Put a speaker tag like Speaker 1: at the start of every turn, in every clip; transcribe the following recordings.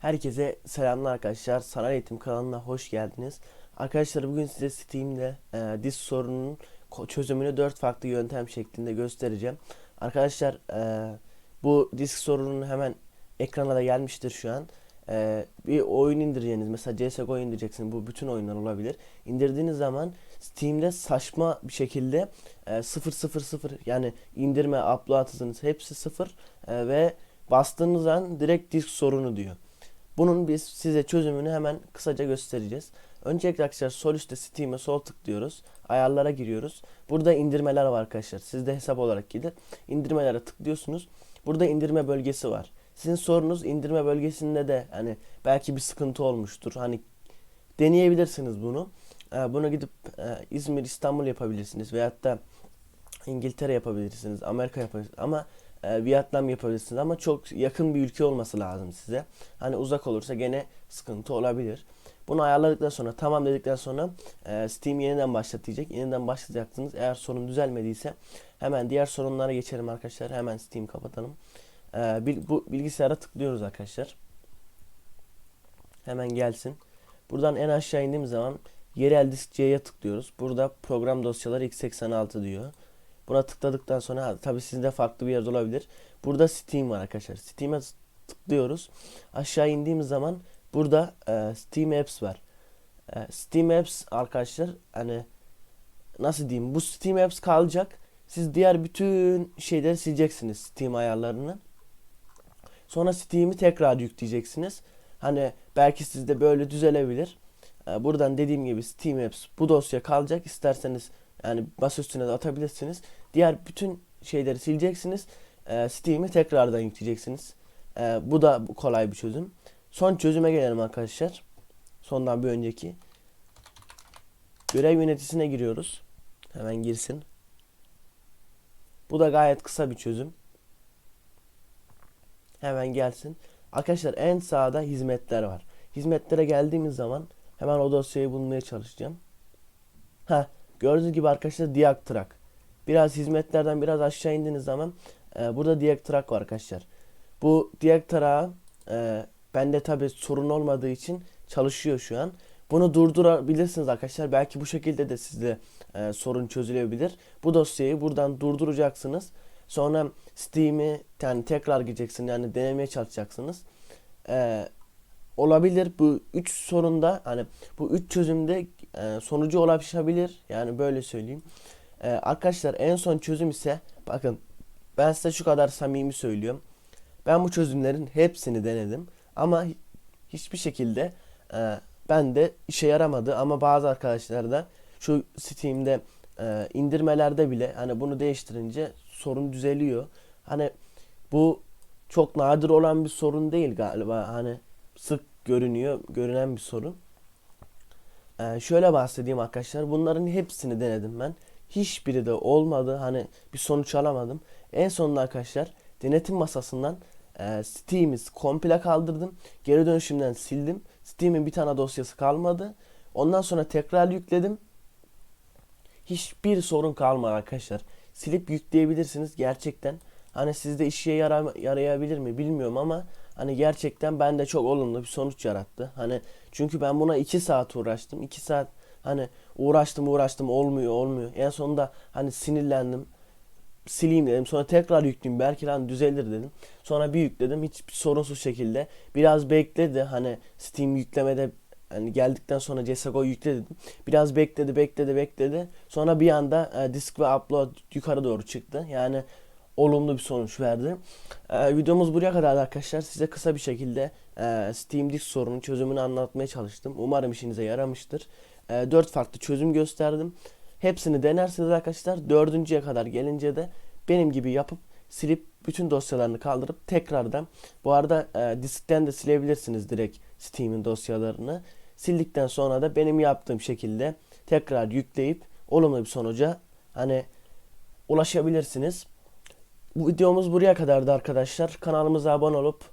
Speaker 1: Herkese selamlar arkadaşlar. Sanal Eğitim kanalına hoş geldiniz. Arkadaşlar bugün size Steam'de e, disk sorununun çözümünü 4 farklı yöntem şeklinde göstereceğim. Arkadaşlar e, bu disk sorununun hemen ekrana da gelmiştir şu an. E, bir oyun indireceğiniz mesela CSGO indireceksiniz. Bu bütün oyunlar olabilir. İndirdiğiniz zaman Steam'de saçma bir şekilde e, 000 yani indirme, upload hızınız hepsi 0 e, ve bastığınız an direkt disk sorunu diyor. Bunun biz size çözümünü hemen kısaca göstereceğiz. Öncelikle arkadaşlar sol üstte Steam'e sol tıklıyoruz. Ayarlara giriyoruz. Burada indirmeler var arkadaşlar. Sizde hesap olarak gelir. İndirmelere tıklıyorsunuz. Burada indirme bölgesi var. Sizin sorunuz indirme bölgesinde de hani belki bir sıkıntı olmuştur. Hani deneyebilirsiniz bunu. Ee, Bunu gidip e, İzmir, İstanbul yapabilirsiniz. Veyahut da İngiltere yapabilirsiniz. Amerika yapabilirsiniz. Ama e, Vietnam yapabilirsiniz. Ama çok yakın bir ülke olması lazım size. Hani uzak olursa gene sıkıntı olabilir. Bunu ayarladıktan sonra tamam dedikten sonra e, Steam yeniden başlatacak. Yeniden başlayacaksınız. Eğer sorun düzelmediyse hemen diğer sorunlara geçelim arkadaşlar. Hemen Steam kapatalım. E, bil- bu bilgisayara tıklıyoruz arkadaşlar. Hemen gelsin. Buradan en aşağı indiğimiz zaman yerel disk C'ye tıklıyoruz. Burada program dosyaları x86 diyor. Buna tıkladıktan sonra tabii sizde farklı bir yer olabilir. Burada Steam var arkadaşlar. Steam'e tıklıyoruz. Aşağı indiğimiz zaman burada e, Steam Apps var. E, Steam Apps arkadaşlar hani nasıl diyeyim bu Steam Apps kalacak. Siz diğer bütün şeyleri sileceksiniz Steam ayarlarını. Sonra Steam'i tekrar yükleyeceksiniz. Hani belki sizde böyle düzelebilir. Ee, Buradan dediğim gibi Steam Apps bu dosya kalacak. İsterseniz yani bas üstüne de atabilirsiniz. Diğer bütün şeyleri sileceksiniz. Ee, Steam'i tekrardan yükleyeceksiniz. Ee, Bu da kolay bir çözüm. Son çözüme gelelim arkadaşlar. Sondan bir önceki. Görev yöneticisine giriyoruz. Hemen girsin. Bu da gayet kısa bir çözüm. Hemen gelsin. Arkadaşlar en sağda hizmetler var. Hizmetlere geldiğimiz zaman hemen o dosyayı bulmaya çalışacağım. Ha, gördüğünüz gibi arkadaşlar Diagtrack. Biraz hizmetlerden biraz aşağı indiğiniz zaman e, burada Diagtrack var arkadaşlar. Bu Diagtrack'a e, bende tabi sorun olmadığı için çalışıyor şu an. Bunu durdurabilirsiniz arkadaşlar. Belki bu şekilde de sizde e, sorun çözülebilir. Bu dosyayı buradan durduracaksınız. Sonra Steam'i yani tekrar gireceksin yani denemeye çalışacaksınız. Ee, olabilir bu üç sorunda hani bu üç çözümde e, sonucu ulaşabilir yani böyle söyleyeyim. Ee, arkadaşlar en son çözüm ise bakın ben size şu kadar samimi söylüyorum. Ben bu çözümlerin hepsini denedim ama hi- hiçbir şekilde e, ben de işe yaramadı ama bazı arkadaşlar da şu Steam'de e, indirmelerde bile hani bunu değiştirince sorun düzeliyor. Hani bu çok nadir olan bir sorun değil galiba. Hani sık görünüyor, görünen bir sorun. Ee, şöyle bahsedeyim arkadaşlar. Bunların hepsini denedim ben. Hiçbiri de olmadı. Hani bir sonuç alamadım. En sonunda arkadaşlar denetim masasından e, Steam'i komple kaldırdım. Geri dönüşümden sildim. Steam'in bir tane dosyası kalmadı. Ondan sonra tekrar yükledim. Hiçbir sorun kalmadı arkadaşlar. Silip yükleyebilirsiniz gerçekten. Hani sizde işe yara yarayabilir mi bilmiyorum ama hani gerçekten bende çok olumlu bir sonuç yarattı. Hani çünkü ben buna 2 saat uğraştım. 2 saat hani uğraştım uğraştım olmuyor olmuyor. En sonunda hani sinirlendim. Sileyim dedim. Sonra tekrar yükleyeyim. Belki lan düzelir dedim. Sonra bir yükledim. Hiç sorunsuz şekilde. Biraz bekledi. Hani Steam yüklemede hani geldikten sonra CSGO yükle dedim. Biraz bekledi, bekledi, bekledi. Sonra bir anda e, disk ve upload yukarı doğru çıktı. Yani olumlu bir sonuç verdi. E, videomuz buraya kadar arkadaşlar. Size kısa bir şekilde e, Steam disk sorunun çözümünü anlatmaya çalıştım. Umarım işinize yaramıştır. E, 4 farklı çözüm gösterdim. Hepsini denersiniz arkadaşlar. Dördüncüye kadar gelince de benim gibi yapıp silip bütün dosyalarını kaldırıp tekrardan bu arada e, diskten de silebilirsiniz direkt Steam'in dosyalarını. Sildikten sonra da benim yaptığım şekilde tekrar yükleyip olumlu bir sonuca hani ulaşabilirsiniz. Bu videomuz buraya kadardı arkadaşlar. Kanalımıza abone olup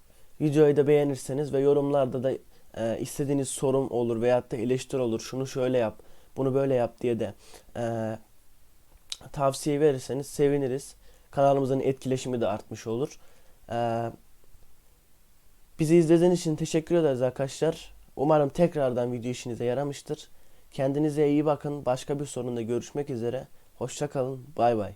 Speaker 1: videoyu da beğenirseniz ve yorumlarda da e, istediğiniz sorum olur veyahut da eleştiri olur. Şunu şöyle yap, bunu böyle yap diye de e, tavsiye verirseniz seviniriz. Kanalımızın etkileşimi de artmış olur. E, Bizi izlediğiniz için teşekkür ederiz arkadaşlar. Umarım tekrardan video işinize yaramıştır. Kendinize iyi bakın. Başka bir sorunda görüşmek üzere. Hoşça kalın. Bay bay.